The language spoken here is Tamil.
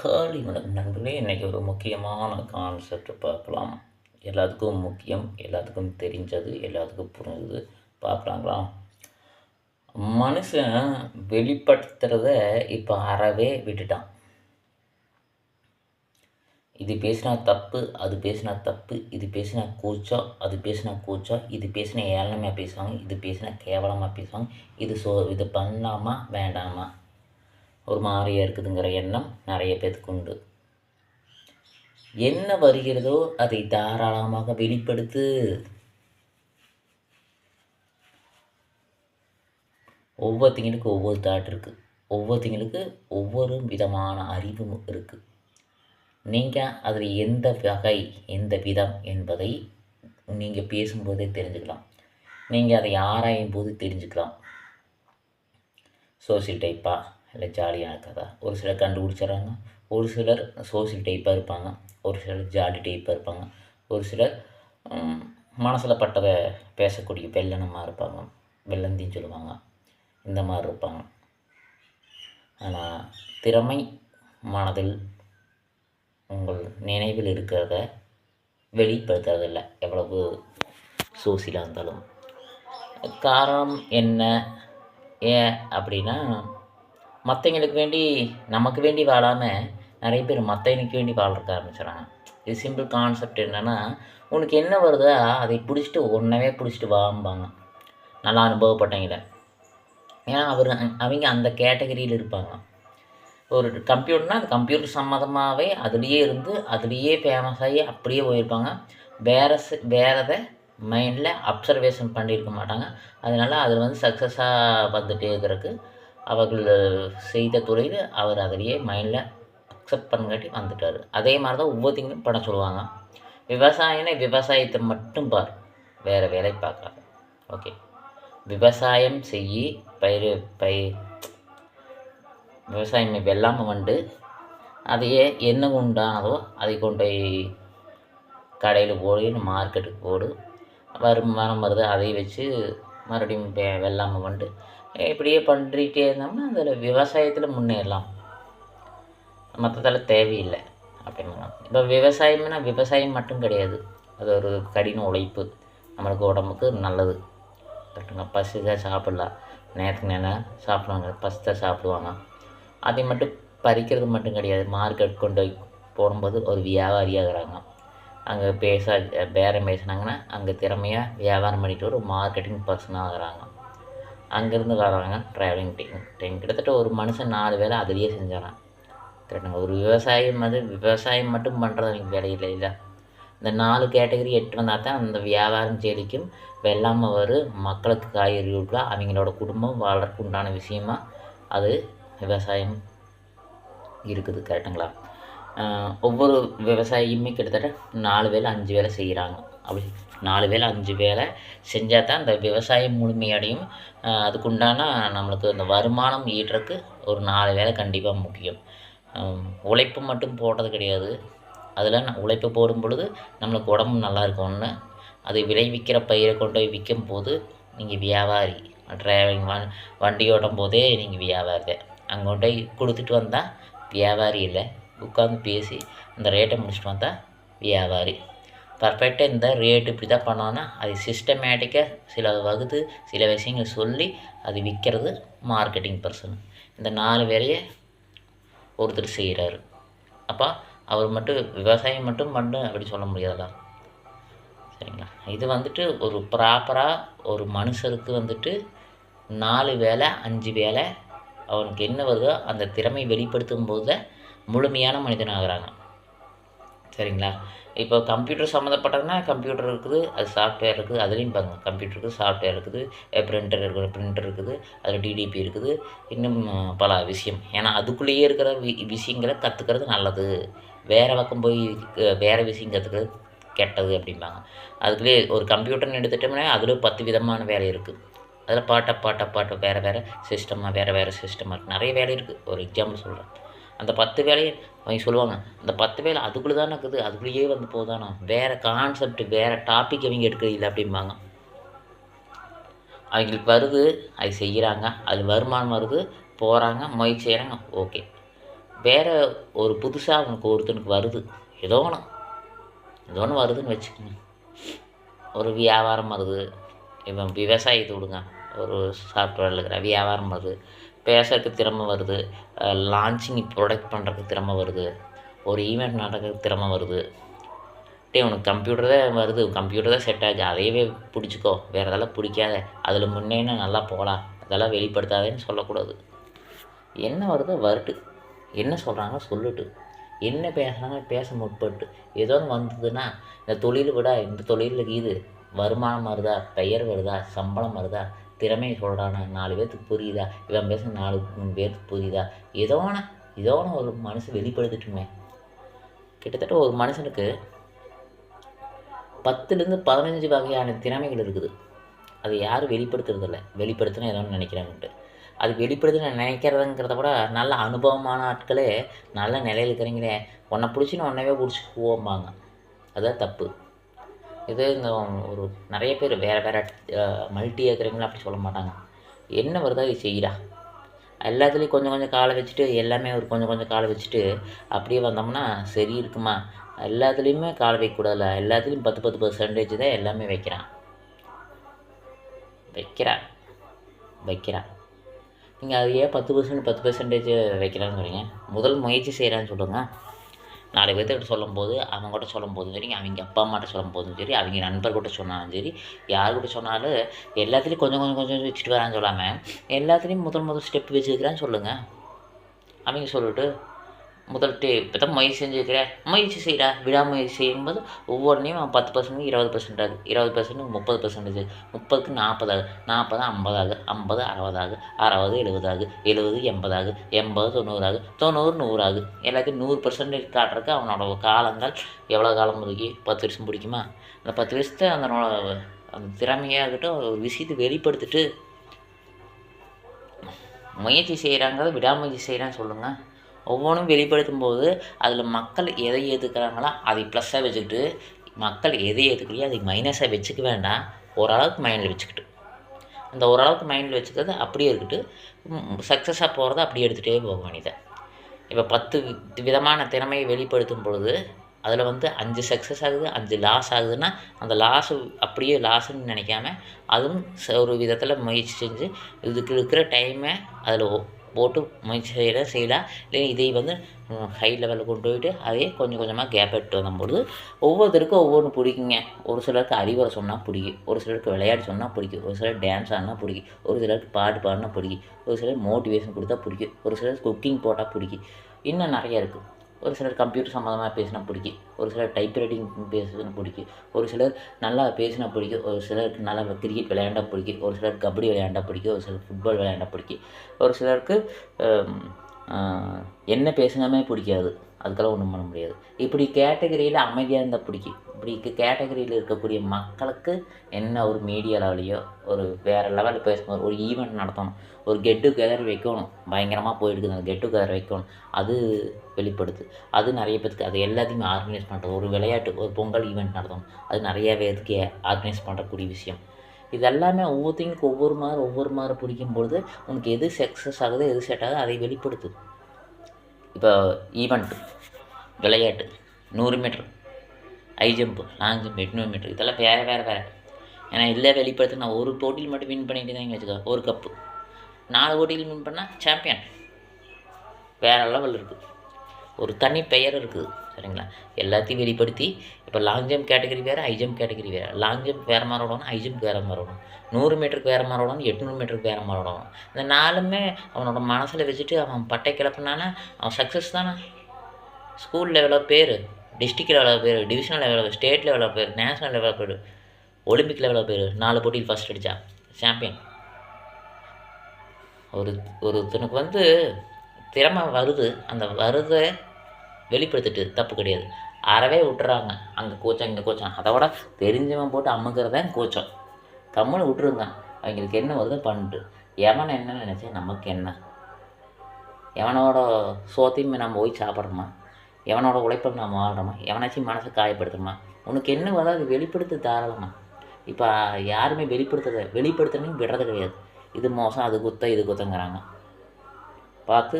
காளி வணக்கம் நண்பர்களே இன்றைக்கி ஒரு முக்கியமான கான்செப்ட் பார்க்கலாம். எல்லாத்துக்கும் முக்கியம் எல்லாத்துக்கும் தெரிஞ்சது எல்லாத்துக்கும் புரிஞ்சது. பார்க்கலாங்களா? மனுஷன் வெளிப்படுத்துகிறத இப்போ அறவே விட்டுட்டான். இது பேசினா தப்பு அது பேசினா தப்பு இது பேசினா கூச்சா அது பேசினா கூச்சா இது பேசினா ஏளனமாக பேசுவாங்க இது பேசினா கேவலமாக பேசுவாங்க இது சோ இது பண்ணாமா வேண்டாமா? ஒரு மாதிரியாக இருக்குதுங்கிற எண்ணம் நிறைய பேத்துக்கு உண்டு. என்ன வருகிறதோ அதை தாராளமாக வெளிப்படுத்து. ஒவ்வொருத்தங்களுக்கு ஒவ்வொரு தாட் இருக்குது ஒவ்வொருத்தங்களுக்கு ஒவ்வொரு விதமான அறிவும் இருக்குது நீங்கள் அதில் எந்த வகை எந்த விதம் என்பதை நீங்கள் பேசும்போதே தெரிஞ்சுக்கலாம். நீங்கள் அதை ஆராயும் போது தெரிஞ்சுக்கலாம். சோசியல் டைப்பா இல்லை ஜாலியான கதை. ஒரு சிலர் கண்டுபிடிச்சிட்றாங்க. ஒரு சிலர் சோசியல் டைப்பாக இருப்பாங்க. ஒரு சிலர் ஜாலி டைப்பாக இருப்பாங்க. ஒரு சிலர் மனசில் பட்டதை பேசக்கூடிய வெள்ளனமாக இருப்பாங்க. வெள்ளந்தின்னு சொல்லுவாங்க. இந்த மாதிரி இருப்பாங்க. ஆனால் திறமை மனதில் உங்கள் நினைவில் இருக்கிறத வெளிப்படுத்துறதில்ல. எவ்வளவு சோசியலாக இருந்தாலும். காரணம் என்ன? ஏன் அப்படின்னா மற்றவங்களுக்கு வேண்டி நமக்கு வேண்டி வாழாமல் நிறைய பேர் மற்றவனுக்கு வேண்டி வாழ்றக்க ஆரம்பிச்சிடறாங்க. இது சிம்பிள் கான்செப்ட் என்னென்னா உனக்கு என்ன வருதோ அதை பிடிச்சிட்டு ஒன்றவே பிடிச்சிட்டு வாம்பாங்க. நல்லா அனுபவப்பட்டவங்கள ஏன்னா அவர் அவங்க அந்த கேட்டகரியில் இருப்பாங்க. ஒரு கம்ப்யூட்டர்னால் அது கம்ப்யூட்டர் சம்மந்தமாகவே அதுலேயே இருந்து அதுலேயே ஃபேமஸ் ஆகி அப்படியே போயிருப்பாங்க. வேறு வேறதை மைண்டில் அப்சர்வேஷன் பண்ணியிருக்க மாட்டாங்க. அதனால் அதில் வந்து சக்ஸஸாக வந்துகிட்டே இருக்கிறதுக்கு அவர்கள் செய்த துறையில் அவர் அதிலேயே மைண்டில் அக்செப்ட் பண்ணங்காட்டி வந்துட்டார். அதே மாதிரி தான் ஒவ்வொருத்தையும் பண்ண சொல்லுவாங்க. விவசாயம்னா விவசாயத்தை மட்டும் பார் வேறு வேலை பார்க்காத. ஓகே விவசாயம் செய்யி பயிர் பயிர் விவசாயம் வெள்ளாமல் வந்து அதையே என்ன உண்டானதோ அதை கொண்டு போய் கடையில் போடு மார்க்கெட்டுக்கு போடு. வரும் வருமானம் வருது அதை வச்சு மறுபடியும் வெள்ளாமல் வெள்ளாமை வந்து இப்படியே பண்ணிகிட்டே இருந்தோம்னா அதில் விவசாயத்தில் முன்னேறலாம். மற்றதால் தேவையில்லை அப்படின்னா இப்போ விவசாயம்னா விவசாயம் மட்டும் கிடையாது. அது ஒரு கடின உழைப்பு. நம்மளுக்கு உடம்புக்கு நல்லது. கரெக்டுங்க. பசிதான் சாப்பிட்லாம் நேரத்துக்கு நேரம் சாப்பிடுவாங்க. பசித்தா சாப்பிடுவாங்க. அதை மட்டும் பறிக்கிறது மட்டும் கிடையாது. மார்க்கெட் கொண்டு போய் போடும்போது ஒரு வியாபாரியாகிறாங்க அங்கே பேச பேரம் பேசினாங்கன்னா அங்கே திறமையாக வியாபாரம் பண்ணிட்டு ஒரு மார்க்கெட்டிங் பர்சனாகிறாங்க அங்கேருந்து வர்றாங்க ட்ராவலிங் டைம் டைம் கிட்டத்தட்ட ஒரு மனுஷன் நாலு வேலை அதுலேயே செஞ்சிடறான் கரெக்டுங்க ஒரு விவசாயம் வந்து விவசாயம் மட்டும் பண்ணுறது அவங்க வேலை இல்லை இல்லை இந்த நாலு கேட்டகரி எட்டு வந்தால் தான் அந்த வியாபாரம் செழிக்கும் வெள்ளாமல் வரும் மக்களுக்கு காய்கறி கொடுக்கலாம் அவங்களோட குடும்பம் வாழ்றதுக்கு உண்டான விஷயமா அது விவசாயம் இருக்குது கரெக்டுங்களா ஒவ்வொரு விவசாயியுமே கிட்டத்தட்ட நாலு வேலை அஞ்சு வேலை செய்கிறாங்க அப்படி நாலு வேலை அஞ்சு வேலை செஞ்சால் தான் அந்த விவசாயம் முழுமையடையும். அதுக்குண்டான நம்மளுக்கு அந்த வருமானம் ஈட்டுறக்கு ஒரு நாலு வேலை கண்டிப்பாக முக்கியம். உழைப்பு மட்டும் போடுறது கிடையாது. அதில் உழைப்பு போடும் பொழுது நம்மளுக்கு உடம்பு நல்லா இருக்கும்னு அது விளைவிக்கிற பயிரை கொண்டு போய் விற்கும் போது நீங்கள் வியாபாரி டிரைவிங் வ வண்டி ஓட்டும் போதே நீங்கள் வியாபாரி அங்கே கொண்டு போய் கொடுத்துட்டு வந்தால் வியாபாரி இல்லை. உட்காந்து பேசி அந்த ரேட்டை முடிச்சுட்டு வந்தால் வியாபாரி. பர்ஃபெக்டாக இந்த ரேட்டு இப்படி தான் பண்ணோன்னா அது சிஸ்டமேட்டிக்காக சில வகுத்து சில விஷயங்கள் சொல்லி அது விற்கிறது மார்க்கெட்டிங் பர்சன் இந்த நாலு வேலையை ஒருத்தர் செய்கிறாரு அப்போ அவர் மட்டும் விவசாயம் மட்டும் பண்ணு அப்படி சொல்ல முடியாதா சரிங்களா? இது வந்துட்டு ஒரு ப்ராப்பராக ஒரு மனுஷருக்கு வந்துட்டு நாலு வேலை அஞ்சு வேலை அவனுக்கு என்ன வருதோ அந்த திறமை வெளிப்படுத்தும் போது முழுமையான மனிதனாகிறாங்க. சரிங்களா? இப்போ கம்ப்யூட்டர் சம்மந்தப்பட்டதுன்னா கம்ப்யூட்டர் இருக்குது அது சாஃப்ட்வேர் இருக்குது அதுலேயும் பாருங்கள் கம்ப்யூட்டர் இருக்குது சாஃப்ட்வேர் இருக்குது பிரிண்டர் இருக்குது பிரிண்டர் இருக்குது அதில் டிடிபி இருக்குது. இன்னும் பல விஷயம். ஏன்னா அதுக்குள்ளேயே இருக்கிற வி விஷயங்களை கற்றுக்கிறது நல்லது. வேறு பக்கம் போய் வேறு விஷயம் கற்றுக்கிறது கெட்டது அப்படிம்பாங்க. அதுக்குள்ளேயே ஒரு கம்ப்யூட்டர்னு எடுத்துட்டோம்னா அதில் பத்து விதமான வேலை இருக்குது அதில் பாட்டை பாட்டை பாட்டை வேறு வேறு சிஸ்டமாக வேறு வேறு சிஸ்டமாக இருக்குது நிறைய வேலை இருக்குது ஒரு எக்ஸாம்பிள் சொல்கிறேன் அந்த பத்து வேலையை அவங்க சொல்லுவாங்க. அந்த பத்து வேலை அதுக்குள்ளே தானே இருக்குது. அதுக்குள்ளேயே வந்து போதானா? வேறு கான்செப்ட் வேறு டாபிக் அவங்க எடுக்கிறது இல்லை அப்படிம்பாங்க. அவங்களுக்கு வருது அது செய்கிறாங்க. அது வருமானம் வருது போகிறாங்க முயற்சி செய்கிறாங்க ஓகே. வேறு ஒரு புதுசாக அவனுக்கு ஒருத்தனுக்கு வருது. ஏதோ ஒன்று. ஏதோ ஒன்று வருதுன்னு வச்சுக்கோங்க. ஒரு வியாபாரம் வருது. இவன் விவசாயத்தை விடுங்க. ஒரு சாஃப்ட்வேரில் இருக்கிற வியாபாரம் வருது. பேசுறதுக்கு திறமை வருது. லான்ச்சிங் ப்ரொடக்ட் பண்ணுறதுக்கு திறமை வருது. ஒரு ஈவெண்ட் நடக்கிறதுக்கு திறமை வருது. டே உனக்கு கம்ப்யூட்டர் தான் வருது. கம்ப்யூட்டர் தான் செட் ஆகுது அதையவே பிடிச்சிக்கோ. வேறு இதெல்லாம் பிடிக்காத. அதில் முன்னேன்னு நல்லா போகலாம் அதெல்லாம் வெளிப்படுத்தாதேன்னு சொல்லக்கூடாது. என்ன வருதோ வருட்டு. என்ன சொல்கிறாங்க சொல்லட்டு. என்ன பேசுகிறாங்க பேச முற்பட்டு. ஏதோ ஒன்று வந்ததுன்னா இந்த தொழில் விட. இந்த தொழிலில் இது. வருமானம் வருதா? பெயர் வருதா? சம்பளம் வருதா? திறமையை சொல்கிறானா நாலு பேர்த்துக்கு புரியுதா? இவன் பேச நாலு மூணு பேர்த்துக்கு புரியுதா? ஏதோ ஒன்று ஏதோ ஒன்று ஒரு மனுஷன் வெளிப்படுத்திட்டுமே. கிட்டத்தட்ட ஒரு மனுஷனுக்கு பத்துலேருந்து பதினஞ்சு வகையான திறமைகள் இருக்குது. அது யாரும் வெளிப்படுத்துறதில்ல. வெளிப்படுத்தினா ஏதோ நினைக்கிறாங்கன்ட்டு. அது வெளிப்படுத்தின நினைக்கிறதுங்கிறத விட நல்ல அனுபவமான ஆட்களே நல்ல நிலையில் இருக்கிறீங்களே உன்னை பிடிச்சின்னு உன்னவே பிடிச்சி போவோம்பாங்க அதுதான் தப்பு. இது இந்த ஒரு நிறைய பேர் வேறு வேறு மல்டி ஏக்கரிங்லாம் அப்படி சொல்ல மாட்டாங்க. என்ன வருதோ அது செய்கிறா எல்லாத்துலேயும் கொஞ்சம் கொஞ்சம் காலை வச்சுட்டு எல்லாமே ஒரு கொஞ்சம் கொஞ்சம் காலை வச்சுட்டு அப்படியே வந்தோம்னா சரி இருக்குமா? எல்லாத்துலேயுமே காலை வைக்கக்கூடாதுல்ல எல்லாத்துலேயும் பத்து பத்து பர்சன்டேஜ் தான் எல்லாமே வைக்கிறான். வைக்கிறான். வைக்கிறான். நீங்கள் அது ஏன் பத்து பர்சன்ட் பத்து பர்சன்டேஜ் வைக்கிறான்னு சொல்றீங்க. முதல் முயற்சி செய்கிறான்னு சொல்லுங்கள் நாலு பேர்த்துக்கிட்ட சொல்லும்போது அவங்ககிட்ட சொல்லும் போதும் சரி அவங்க அப்பா அம்மாட்ட சொல்லும் போதும் சரி அவங்க நண்பர்கிட்ட சொன்னாலும் சரி யாருக்கிட்ட சொன்னாலும் எல்லாத்துலேயும் கொஞ்சம் கொஞ்சம் கொஞ்சம் வச்சுட்டு வரான்னு சொல்லாமல் எல்லாத்துலேயும் முதல் முதல் ஸ்டெப் வச்சுருக்கிறான்னு சொல்லுங்கள் அவங்க சொல்லிட்டு முதல் டே இப்போ தான் முயற்சி செஞ்சுருக்கிறேன். முயற்சி செய்கிறா விடாமுயற்சி செய்யும்போது ஒவ்வொன்றையும் அவன் பத்து பர்சன்ட் இருபது பர்சன்ட் ஆகுது. இருபது பர்சன்ட் முப்பது பர்சன்டேஜ் முப்பதுக்கு நாற்பது நாற்பது ஐம்பதாகு ஐம்பது அறுபதாகு அறுபது எழுபதாகு எழுபது எண்பதாகு எண்பது தொண்ணூறாகு தொண்ணூறு நூறாகு எல்லாத்தையும் நூறு பர்சன்டேஜ் காட்டுறதுக்கு அவனோட காலங்கள் எவ்வளோ காலம் பிடிக்கி பத்து வருஷம் பிடிக்குமா? அந்த பத்து வருஷத்தை அதனோட அந்த திறமையாகட்டும் ஒரு விஷயத்தை வெளிப்படுத்திட்டு முயற்சி செய்கிறாங்க விடாமுயற்சி செய்கிறான்னு சொல்லுங்கள் ஒவ்வொன்றும் வெளிப்படுத்தும் போது அதில் மக்கள் எதை ஏற்றுக்கிறாங்களோ அதை ப்ளஸ்ஸாக வச்சுக்கிட்டு மக்கள் எதை ஏற்றுக்கலையோ அதை மைனஸாக வச்சுக்க வேண்டாம். ஓரளவுக்கு மைண்டில் வச்சுக்கிட்டு. அந்த ஓரளவுக்கு மைண்டில் வச்சுக்கிறது அப்படியே இருக்கட்டு சக்ஸஸாக போகிறத அப்படியே எடுத்துகிட்டே போக வேண்டியதை. இப்போ பத்து விதமான திறமையை வெளிப்படுத்தும் பொழுது அதில் வந்து அஞ்சு சக்ஸஸ் ஆகுது அஞ்சு லாஸ் ஆகுதுன்னா அந்த லாஸு அப்படியே லாஸுன்னு நினைக்காம அதுவும் ச- ஒரு விதத்தில் முயற்சி செஞ்சு இதுக்கு இருக்கிற டைமை அதில் போட்டு முயற்சி செய்கிற செய்யலாம் இல்லை இதை வந்து ஹை லெவலில் கொண்டு போயிட்டு அதையே கொஞ்சம் கொஞ்சமாக கேப் எடுத்து வரும்பொழுது ஒவ்வொருத்தருக்கும் ஒவ்வொன்று பிடிக்குங்க. ஒரு சிலருக்கு அறிவுரை சொன்னால் பிடிக்கும். ஒரு சிலருக்கு விளையாட்டு சொன்னால் பிடிக்கும். ஒரு சிலர் டான்ஸ் ஆடினா பிடிக்கும். ஒரு சிலருக்கு பாட்டு பாடினா பிடிக்கும். ஒரு சிலர் மோட்டிவேஷன் கொடுத்தா பிடிக்கும். ஒரு சிலர் குக்கிங் போட்டால் பிடிக்கும். இன்னும் நிறைய இருக்குது ஒரு சிலர் கம்ப்யூட்டர் சம்மந்தமாக பேசினா பிடிக்கும். ஒரு சிலர் டைப் ரைட்டிங் பேசுனா பிடிக்கும். ஒரு சிலர் நல்லா பேசினா பிடிக்கும். ஒரு சிலருக்கு நல்லா கிரிக்கெட் விளையாண்டா பிடிக்கும். ஒரு சிலர் கபடி விளையாண்டா பிடிக்கும். ஒரு சிலர் ஃபுட்பால் விளையாண்டா பிடிக்கும். ஒரு சிலருக்கு என்ன பேசினாமே பிடிக்காது. அதுக்கெல்லாம் ஒன்றும் பண்ண முடியாது. இப்படி கேட்டகரியில் அமைதியாக இருந்தால் பிடிக்கும். இப்படி கேட்டகரியில் இருக்கக்கூடிய மக்களுக்கு என்ன ஒரு மீடியா லெவலையோ ஒரு வேறு லெவலில் பேசும்போது ஒரு ஈவெண்ட் நடத்தணும். ஒரு கெட் டுகெதர் வைக்கணும். பயங்கரமாக போயிடுது. அந்த கெட் டுகெதர் வைக்கணும். அது வெளிப்படுத்து அது நிறைய பேருக்கு அது எல்லாத்தையுமே ஆர்கனைஸ் பண்ணுறது ஒரு விளையாட்டு ஒரு பொங்கல் ஈவெண்ட் நடத்தணும். அது நிறைய பேருக்கு ஆர்கனைஸ் பண்ணுறக்கூடிய விஷயம். இது எல்லாமே ஒவ்வொருத்தங்களுக்கு ஒவ்வொரு மாதிரி ஒவ்வொரு மாதிரி பிடிக்கும்பொழுது உனக்கு எது சக்ஸஸ் ஆகுது எது செட் ஆகுது அதை வெளிப்படுத்து இப்போ ஈவெண்ட் விளையாட்டு நூறு metre high jump long jump எட்நூறு மீட்ரு இதெல்லாம் வேறு வேறு வேறு. ஏன்னா எல்லா வெளிப்படுத்து நான் ஒரு போட்டியில் மட்டும் வின் பண்ணிட்டு தான் வச்சுக்கோ ஒரு கப்பு நாலு போட்டியில் வின் பண்ணால் சாம்பியன் வேறு லெவல் இருக்குது. ஒரு தனி பெயர் இருக்குது. சரிங்களா? எல்லாத்தையும் வெளிப்படுத்தி இப்போ லாங் ஜம்ப் கேட்டகரி வேறு ஹை ஜம்ப் கேட்டகரி வேறு. லாங் ஜம்ப் வேறு மாதிரி ஓடணும் ஹை ஜம்ப் வேறு மாதிரி ஓடணும். நூறு மீட்டருக்கு வேறு மாதிரி ஓடணும் எட்நூறு மீட்டருக்கு வேறு மாதிரி ஓடணும். இந்த நாலுமே அவனோட மனசில் வச்சுட்டு அவன் பட்டை கிளப்புனானா அவன் சக்ஸஸ் தானே? ஸ்கூல் லெவலில் பேர் டிஸ்ட்ரிக்ட் லெவலில் பேர் டிவிஷனல் லெவலில் ஸ்டேட் லெவலில் பேர் நேஷனல் லெவலில் பேர் ஒலிம்பிக் லெவலில் பேர் நாலு போட்டியில் ஃபஸ்ட் அடித்தா சாம்பியன் ஒரு ஒருத்தனுக்கு வந்து திறமை வருது. அந்த வருதை வெளிப்படுத்திட்டு தப்பு கிடையாது. அறவே விட்டுறாங்க. அங்கே கோச்சம் இங்கே கோச்சம். அதை விட தெரிஞ்சவன் போட்டு அமுக்கிறதான் கோச்சம். கம்முன்னு விட்டுருங்க. அவங்களுக்கு என்ன வருதோ பண்ணிட்டு. எவன் என்ன நினச்சா நமக்கு என்ன? எவனோட சோத்தையும் நம்ம போய் சாப்பிட்றோமா எவனோட உழைப்பில் நம்ம வாழ்கிறோமா எவனாச்சும் மனசை காயப்படுத்துறோமா? உனக்கு என்ன வருதோ அது வெளிப்படுத்த தாராளமா. இப்போ யாருமே வெளிப்படுத்துறது வெளிப்படுத்தணும் விடுறது கிடையாது. இது மோசம் அது குத்த இது குத்தங்கிறாங்க பார்த்து